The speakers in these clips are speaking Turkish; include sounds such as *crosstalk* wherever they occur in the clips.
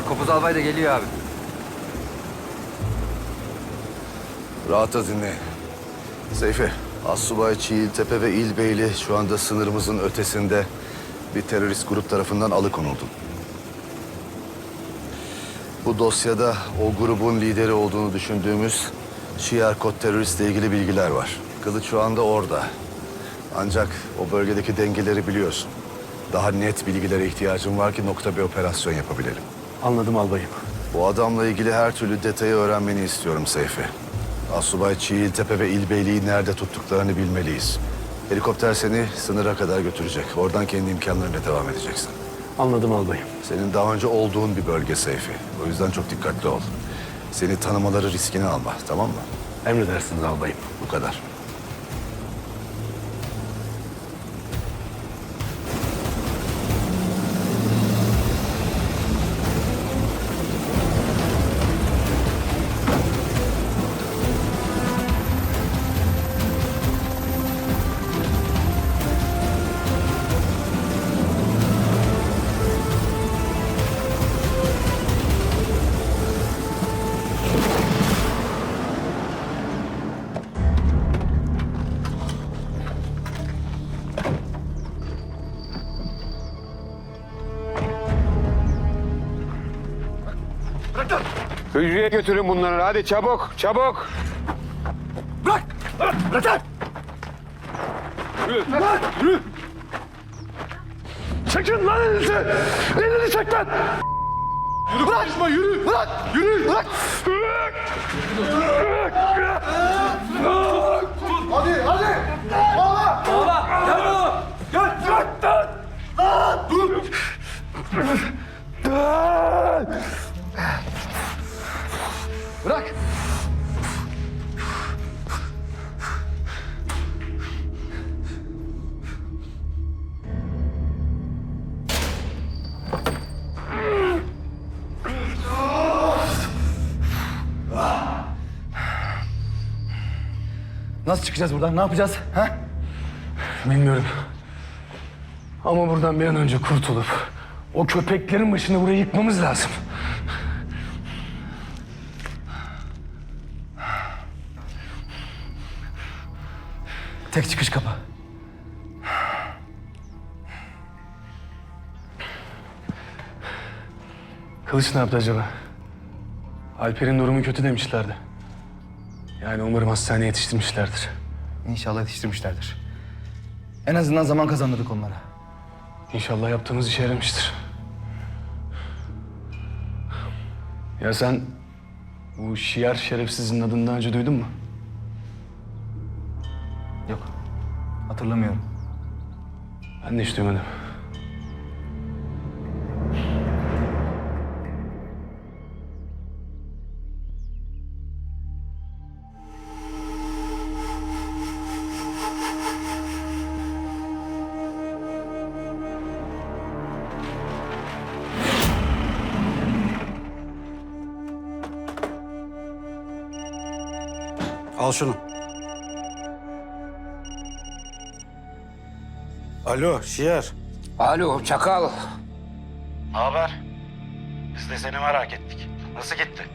Ha, Kopuz Albay da geliyor abi. Rahatla dinle. Seyfi, Assubay Çiğiltepe ve İlbeyli şu anda sınırımızın ötesinde bir terörist grup tarafından alıkonuldu. Bu dosyada o grubun lideri olduğunu düşündüğümüz Şiar Kot teröristle ilgili bilgiler var. Kılıç şu anda orada. Ancak o bölgedeki dengeleri biliyorsun. Daha net bilgilere ihtiyacım var ki nokta bir operasyon yapabilelim. Anladım albayım. Bu adamla ilgili her türlü detayı öğrenmeni istiyorum Seyfi. Asubay Çiğiltepe ve İlbeyli'yi nerede tuttuklarını bilmeliyiz. Helikopter seni sınıra kadar götürecek. Oradan kendi imkanlarıyla devam edeceksin. Anladım albayım. Senin daha önce olduğun bir bölge Seyfi. O yüzden çok dikkatli ol. Seni tanımaları riskini alma, tamam mı? Emredersiniz albayım. Bu kadar. Hücreye götürün bunları. Hadi çabuk, çabuk. Bırak! Bırak! Bırak lan! Yürü! Bırak! Yürü! Çekin lan elinizi! Elini çek lan! Yürü konuşma yürü! Bırak! Yürü! Bırak! Bırak! Bırak! Hadi hadi! Bağla! Bağla! Gel oğlum! Gel! Bırak lan! Lan! Dur! Lan! Nasıl çıkacağız buradan? Ne yapacağız? Ha? Bilmiyorum. Ama buradan bir an önce kurtulup o köpeklerin başını buraya yıkmamız lazım. Tek çıkış kapı. Kılıç ne yaptı acaba? Alper'in durumu kötü demişlerdi. Yani umarım hastaneye yetiştirmişlerdir. İnşallah yetiştirmişlerdir. En azından zaman kazandırdık onlara. İnşallah yaptığımız işe yaramıştır. Ya sen bu şiar şerefsizin adını daha önce duydun mu? Yok. Hatırlamıyorum. Ben de hiç duymadım. Al şunu. Alo Şiyer. Alo, çakal. Ne haber? Biz de seni merak ettik. Nasıl gitti?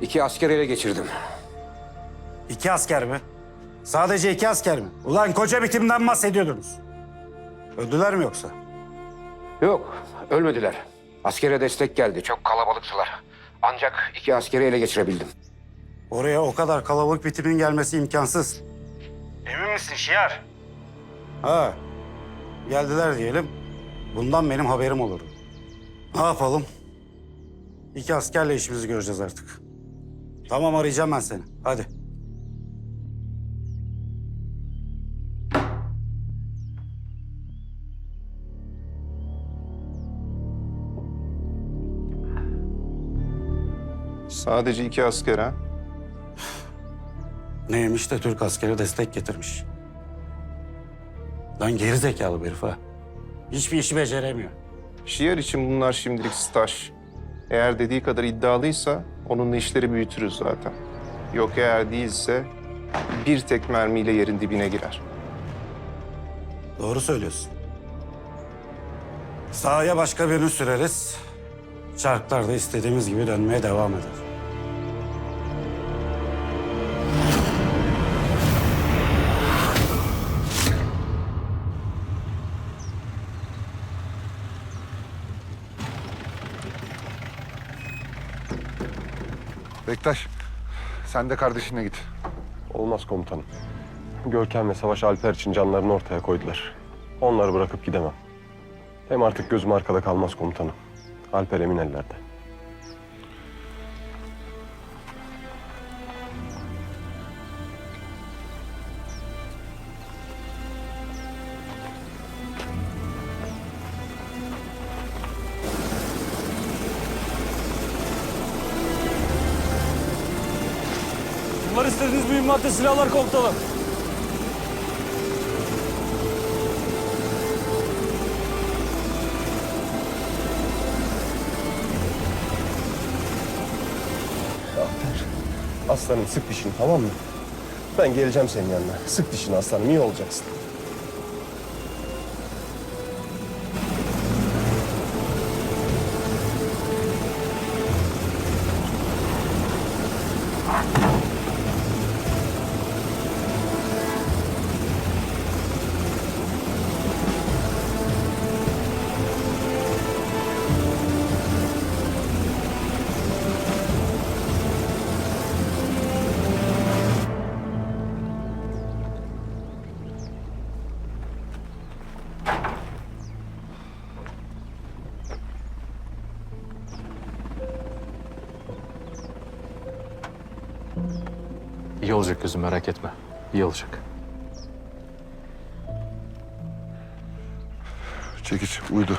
İki asker ele geçirdim. İki asker mi? Sadece iki asker mi? Ulan koca bitimden bahsediyordunuz. Öldüler mi yoksa? Yok, ölmediler. Askere destek geldi. Çok kalabalıktılar. Ancak iki askeri ele geçirebildim. Oraya o kadar kalabalık bitimin gelmesi imkansız. Emin misin Şiyer? Ha. Geldiler diyelim. Bundan benim haberim olur. Ne yapalım? İki askerle işimizi göreceğiz artık. Tamam arayacağım ben seni. Hadi. Sadece iki asker ha? Neymiş de Türk askeri destek getirmiş. Lan geri zekalı bir herif ha. Hiçbir işi beceremiyor. Şiar için bunlar şimdilik staj. Eğer dediği kadar iddialıysa onunla işleri büyütürüz zaten. Yok eğer değilse bir tek mermiyle yerin dibine girer. Doğru söylüyorsun. Sahaya başka birini süreriz. Çarklar da istediğimiz gibi dönmeye devam eder. Bektaş, sen de kardeşine git. Olmaz komutanım. Görkem ve Savaş Alper için canlarını ortaya koydular. Onları bırakıp gidemem. Hem artık gözüm arkada kalmaz komutanım. Alper emin ellerde. Mühimmatta silahlar komutanım. Aslanım sık dişini tamam mı? Ben geleceğim senin yanına. Sık dişini aslanım iyi olacaksın. İyi olacak kızım merak etme. İyi olacak. Çekiç, uydu.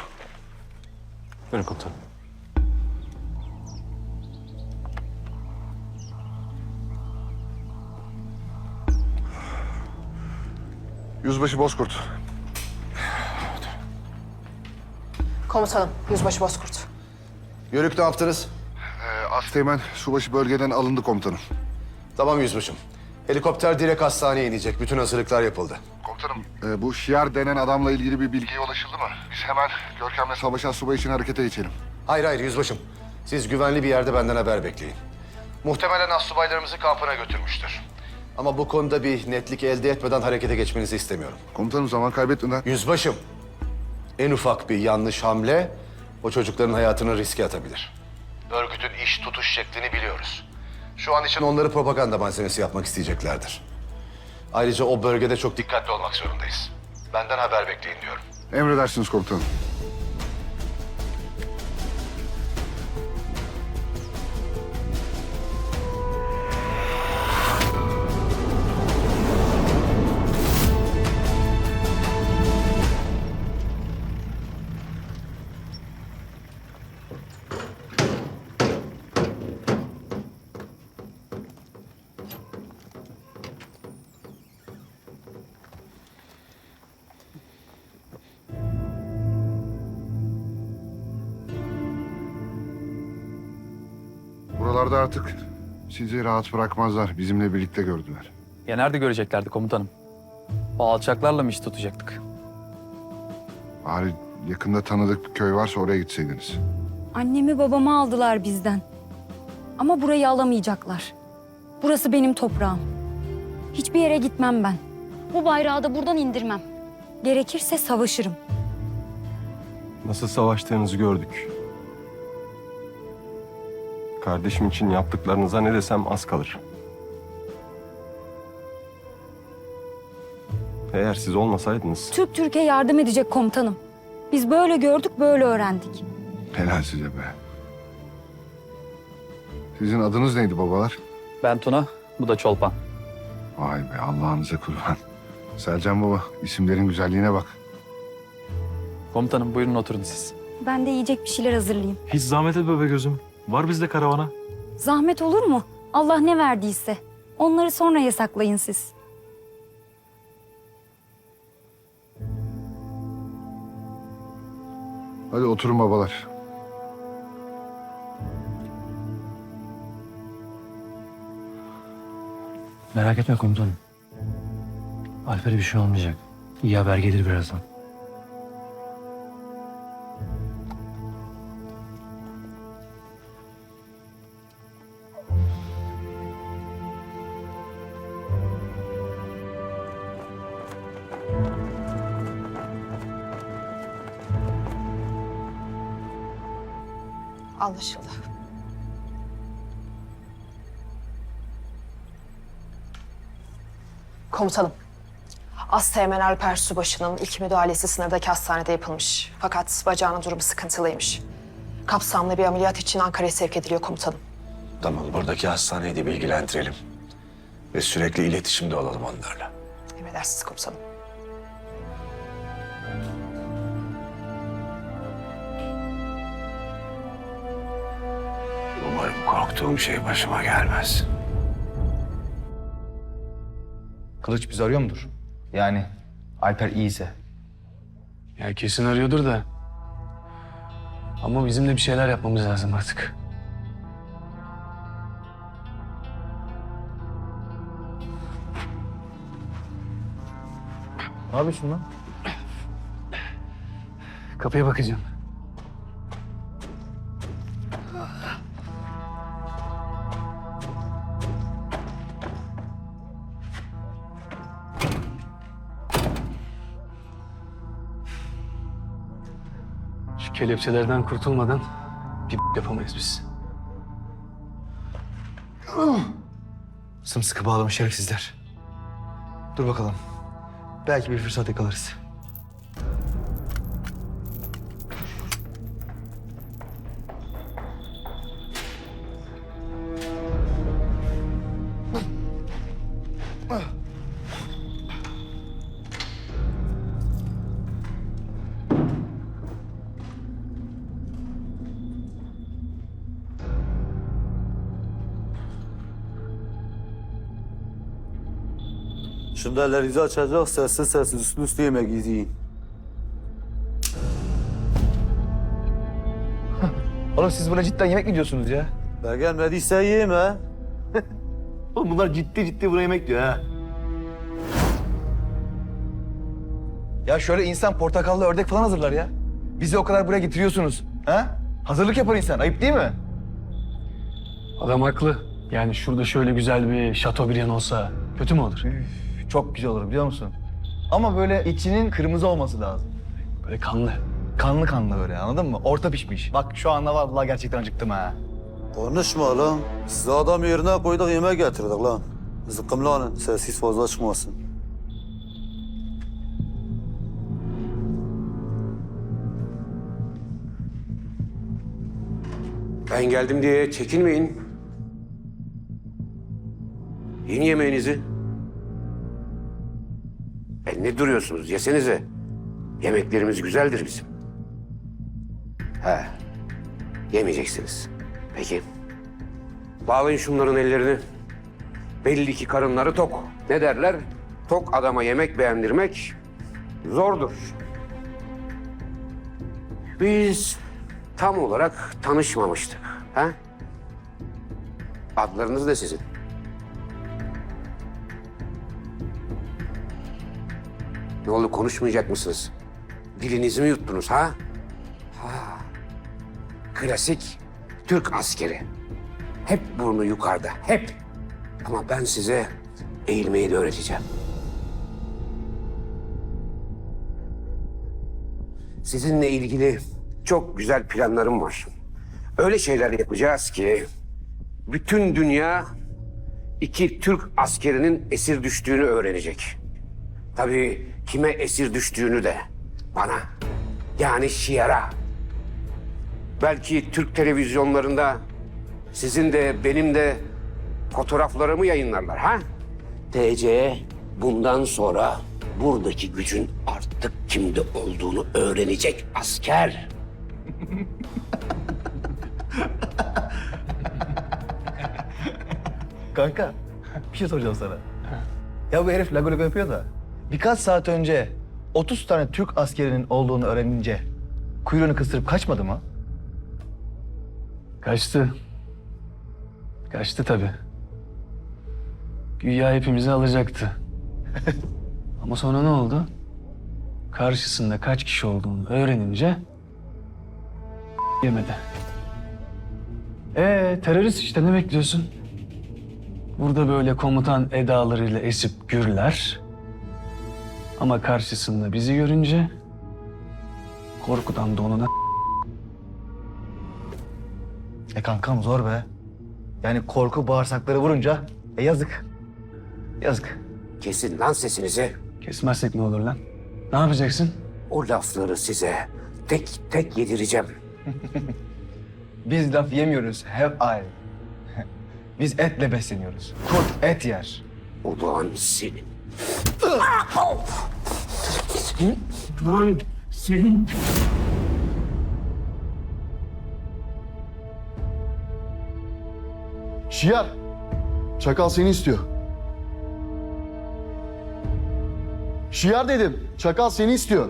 Buyurun komutanım. Yüzbaşı Bozkurt. Komutanım, Yüzbaşı Bozkurt. Yörük ne yaptınız? Ee, Asteğmen subaşı bölgeden alındı komutanım. Tamam yüzbaşım. Helikopter direkt hastaneye inecek. Bütün hazırlıklar yapıldı. Komutanım, e, bu Şiar denen adamla ilgili bir bilgiye ulaşıldı mı? Biz hemen Görkem'le savaşan subay için harekete geçelim. Hayır hayır yüzbaşım. Siz güvenli bir yerde benden haber bekleyin. Muhtemelen astsubaylarımızı kampına götürmüştür. Ama bu konuda bir netlik elde etmeden harekete geçmenizi istemiyorum. Komutanım zaman kaybetmeden... Yüzbaşım, en ufak bir yanlış hamle o çocukların hayatını riske atabilir. Örgütün iş tutuş şeklini biliyoruz. Şu an için onları propaganda malzemesi yapmak isteyeceklerdir. Ayrıca o bölgede çok dikkatli olmak zorundayız. Benden haber bekleyin diyorum. Emredersiniz komutanım. Buralarda artık sizi rahat bırakmazlar. Bizimle birlikte gördüler. Ya nerede göreceklerdi komutanım? O alçaklarla mı iş tutacaktık? Bari yakında tanıdık bir köy varsa oraya gitseydiniz. Annemi babamı aldılar bizden. Ama burayı alamayacaklar. Burası benim toprağım. Hiçbir yere gitmem ben. Bu bayrağı da buradan indirmem. Gerekirse savaşırım. Nasıl savaştığınızı gördük. Kardeşim için yaptıklarınıza ne desem az kalır. Eğer siz olmasaydınız Türk Türk'e yardım edecek komutanım. Biz böyle gördük, böyle öğrendik. Helal size be. Sizin adınız neydi babalar? Ben Tuna, bu da Çolpan. Vay be Allah'ınıza kurban. Selcan baba isimlerin güzelliğine bak. Komutanım buyurun oturun siz. Ben de yiyecek bir şeyler hazırlayayım. Hiç zahmet etme be gözüm. Var bizde karavana. Zahmet olur mu? Allah ne verdiyse. Onları sonra yasaklayın siz. Hadi oturun babalar. Merak etme komutanım. Alper'e bir şey olmayacak. İyi haber gelir birazdan. Anlaşıldı. Komutanım. Asteğmen Alper Subaşı'nın ilk müdahalesi sınırdaki hastanede yapılmış. Fakat bacağının durumu sıkıntılıymış. Kapsamlı bir ameliyat için Ankara'ya sevk ediliyor komutanım. Tamam, buradaki hastaneyi de bilgilendirelim. Ve sürekli iletişimde olalım onlarla. Emredersiniz komutanım. Korktuğum şey başıma gelmez. Kılıç bizi arıyor mudur? Yani Alper iyiyse. Ya kesin arıyordur da. Ama bizim de bir şeyler yapmamız lazım artık. Ne yapıyorsun lan? Kapıya bakacağım. Kelepçelerden kurtulmadan bir yapamayız biz. Sımsıkı bağlamış şerefsizler. Dur bakalım. Belki bir fırsat yakalarız. Şimdi ellerinizi açacak sessiz sessiz üstü üstü yemek yiyin. *laughs* Oğlum siz buna cidden yemek mi diyorsunuz ya? Ben gelmediyse yeme. *laughs* Oğlum bunlar ciddi ciddi buna yemek diyor ha. Ya şöyle insan portakallı ördek falan hazırlar ya. Bizi o kadar buraya getiriyorsunuz. Ha? Hazırlık yapar insan. Ayıp değil mi? Adam haklı. Yani şurada şöyle güzel bir şatobriyan olsa kötü mü olur? Üf, çok güzel olur biliyor musun? Ama böyle içinin kırmızı olması lazım. Böyle kanlı. Kanlı kanlı böyle anladın mı? Orta pişmiş. Bak şu anda vallahi gerçekten acıktım ha. Konuşma lan. Sizi adam yerine koyduk yemek getirdik lan. Zıkkımlanın sessiz fazla çıkmasın. Ben geldim diye çekinmeyin. Yiyin yemeğinizi. Ne duruyorsunuz? Yesenize. Yemeklerimiz güzeldir bizim. He. Yemeyeceksiniz. Peki. Bağlayın şunların ellerini. Belli ki karınları tok. Ne derler? Tok adama yemek beğendirmek zordur. Biz tam olarak tanışmamıştık. Ha? Adlarınız ne sizin? Ne oldu konuşmayacak mısınız? Dilinizi mi yuttunuz ha? Ha. Klasik Türk askeri. Hep burnu yukarıda, hep. Ama ben size eğilmeyi de öğreteceğim. Sizinle ilgili çok güzel planlarım var. Öyle şeyler yapacağız ki bütün dünya iki Türk askerinin esir düştüğünü öğrenecek. Tabii kime esir düştüğünü de bana. Yani Şiar'a. Belki Türk televizyonlarında sizin de benim de fotoğraflarımı yayınlarlar ha? TC bundan sonra buradaki gücün artık kimde olduğunu öğrenecek asker. Kanka bir şey soracağım sana. Ya bu herif lago lago yapıyor da birkaç saat önce 30 tane Türk askerinin olduğunu öğrenince kuyruğunu kıstırıp kaçmadı mı? Kaçtı. Kaçtı tabii. Güya hepimizi alacaktı. *laughs* Ama sonra ne oldu? Karşısında kaç kişi olduğunu öğrenince yemedi. Ee terörist işte ne bekliyorsun? Burada böyle komutan edalarıyla esip gürler. Ama karşısında bizi görünce korkudan donuna E kankam zor be. Yani korku bağırsakları vurunca e yazık. Yazık. Kesin lan sesinizi. Kesmezsek ne olur lan? Ne yapacaksın? O lafları size tek tek yedireceğim. *laughs* Biz laf yemiyoruz. Hep ayrı. *laughs* Biz etle besleniyoruz. Kurt et yer. Ulan senin. Şiar. Çakal seni istiyor. Şiar dedim. Çakal seni istiyor.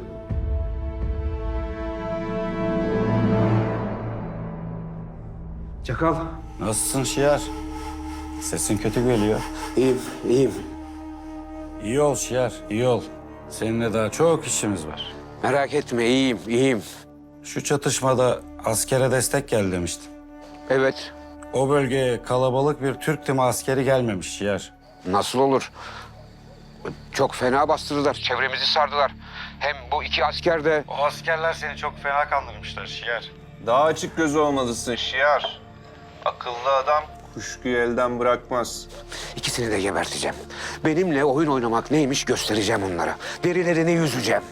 Çakal. Nasılsın Şiar? Sesin kötü geliyor. İyiyim, iyiyim. İyi ol Şiar, iyi ol. Seninle daha çok işimiz var. Merak etme, iyiyim, iyiyim. Şu çatışmada askere destek gel demiştim. Evet, O bölgeye kalabalık bir Türk timi askeri gelmemiş Şiar. nasıl olur? Çok fena bastırdılar, çevremizi sardılar. Hem bu iki asker de... O askerler seni çok fena kandırmışlar Şiar. Daha açık gözü olmalısın Şiar. Akıllı adam kuşkuyu elden bırakmaz. ikisini de geberteceğim. Benimle oyun oynamak neymiş göstereceğim onlara. Derilerini yüzeceğim.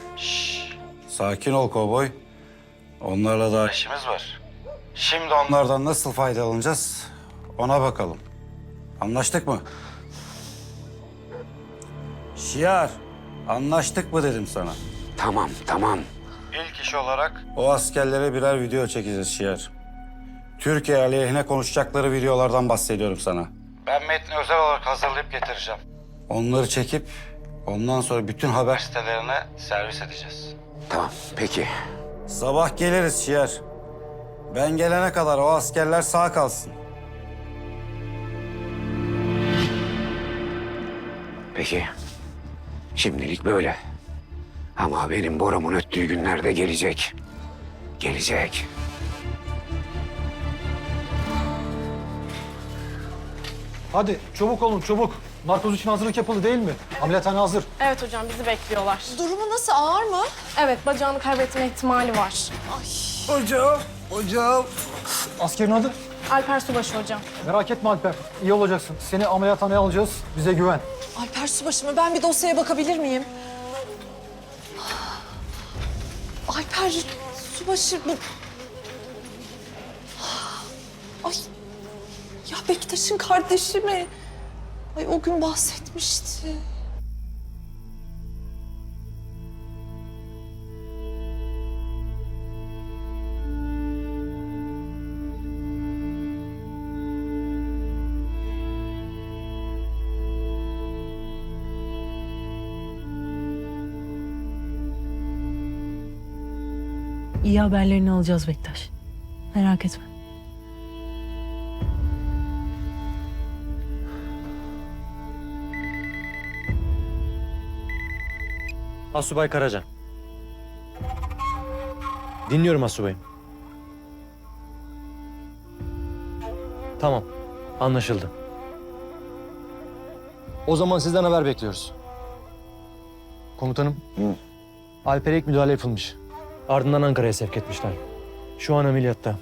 Sakin ol kovboy. Onlarla daha işimiz var. Şimdi onlardan nasıl faydalanacağız ona bakalım. Anlaştık mı? Şiar, anlaştık mı dedim sana. Tamam, tamam. İlk iş olarak o askerlere birer video çekeceğiz Şiar. Türkiye aleyhine konuşacakları videolardan bahsediyorum sana. Ben metni özel olarak hazırlayıp getireceğim. Onları çekip ondan sonra bütün haber sitelerine servis edeceğiz. Tamam, peki. Sabah geliriz Şiar. Ben gelene kadar o askerler sağ kalsın. Peki. Şimdilik böyle. Ama benim boramın öttüğü günlerde gelecek. Gelecek. Hadi çabuk olun çabuk. Narkoz için hazırlık yapıldı değil mi? Ameliyathane hazır. Evet hocam bizi bekliyorlar. Durumu nasıl ağır mı? Evet bacağını kaybetme ihtimali var. Askerin adı? Alper Subaşı hocam. Merak etme Alper. İyi olacaksın. Seni ameliyathaneye alacağız. Bize güven. Alper Subaşı mı? Ben bir dosyaya bakabilir miyim? Alper Subaşı bu... Bektaş'ın kardeşi mi? Ay o gün bahsetmişti. İyi haberlerini alacağız Bektaş. Merak etme. Asubay Karacan. Dinliyorum Asubayım. Tamam. Anlaşıldı. O zaman sizden haber bekliyoruz. Komutanım. Alper'e ilk müdahale yapılmış. Ardından Ankara'ya sevk etmişler. Şu an ameliyatta.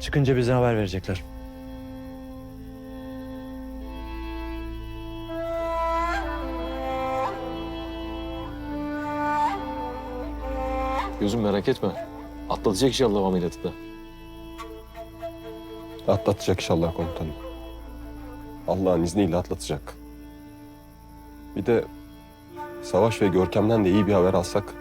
Çıkınca bize haber verecekler. Gözüm merak etme. Atlatacak inşallah o ameliyatı da. Atlatacak inşallah komutanım. Allah'ın izniyle atlatacak. Bir de Savaş ve Görkem'den de iyi bir haber alsak.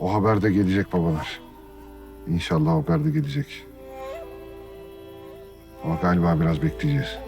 O haber de gelecek babalar. İnşallah o haber de gelecek. Ama galiba biraz bekleyeceğiz.